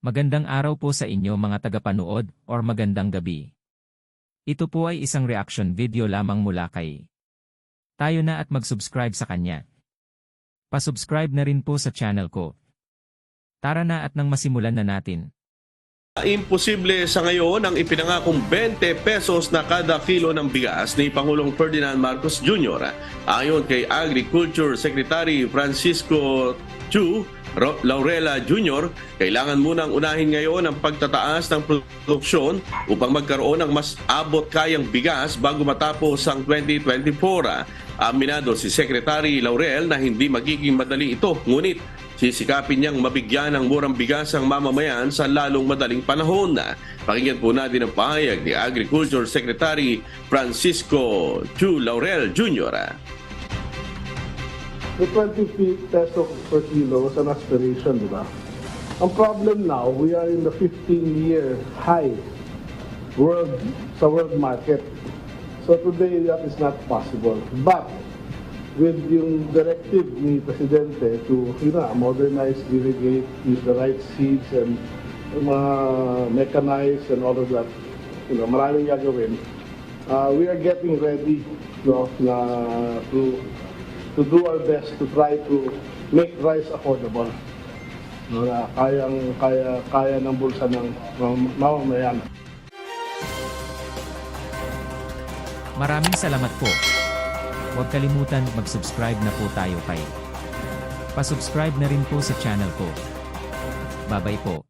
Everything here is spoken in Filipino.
Magandang araw po sa inyo mga tagapanood or magandang gabi. Ito po ay isang reaction video lamang mula kay. Tayo na at mag-subscribe sa kanya. Pasubscribe na rin po sa channel ko. Tara na at nang masimulan na natin. Imposible sa ngayon ang ipinangakong 20 pesos na kada kilo ng bigas ni Pangulong Ferdinand Marcos Jr. Ayon kay Agriculture Secretary Francisco Chu Laurela Jr., kailangan munang unahin ngayon ang pagtataas ng produksyon upang magkaroon ng mas abot kayang bigas bago matapos ang 2024. Aminado si Secretary Laurel na hindi magiging madali ito, ngunit sisikapin niyang mabigyan ng murang bigas ang mamamayan sa lalong madaling panahon. Pakinggan po natin ang pahayag ni Agriculture Secretary Francisco Chu Laurel Jr. the 20 peso per kilo was an aspiration, di ba? Ang problem now, we are in the 15-year high world sa world market. So today, that is not possible. But with yung directive ni Presidente to you know, modernize, irrigate, use the right seeds and mechanize and all of that, you know, maraming gagawin. Uh, we are getting ready no, na to to do our best to try to make rice affordable. No, na kayang kaya kaya ng bulsa ng mam- mamamayan. Maraming salamat po. Huwag kalimutan mag-subscribe na po tayo kay. Pasubscribe na rin po sa channel ko. Babay po.